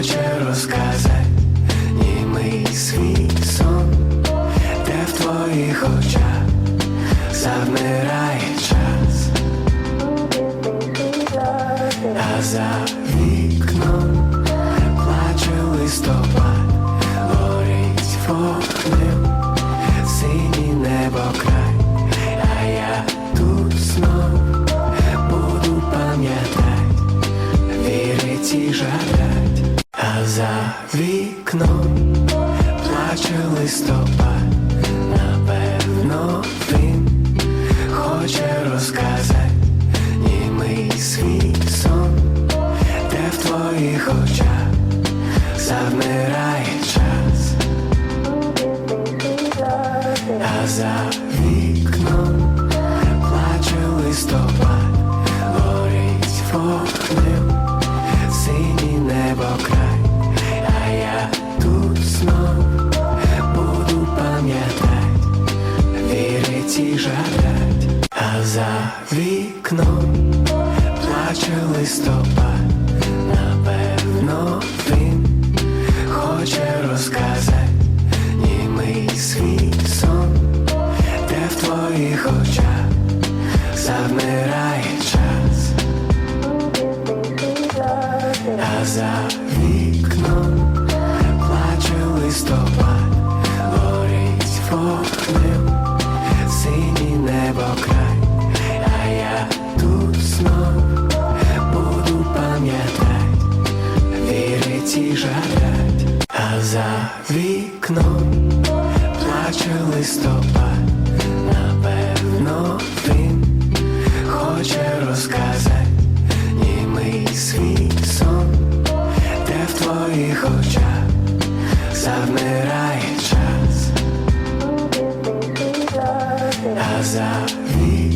Хоче розказати німий свій сон, де в твоїх очах завмирає час, а за вікном плаче листопад, горить вогнем, синій небо край, а я тут знов буду пам'ятать, вірить і жадать, вікном плаче листопад, напевно він хоче розказати німий свій сон, де в твоїх очах завмирає час, а за вікном плаче листопад, за вікном плаче листопад, напевно він хоче розказати німий свій сон, де в твоїх очах завмирає час, а за вікном плаче листопад, горить вогнем, вірить і жадать, а за вікном плаче листопад, напевно він хоче розказати німий свій сон, де в твоїх очах завмирає час, а за вікном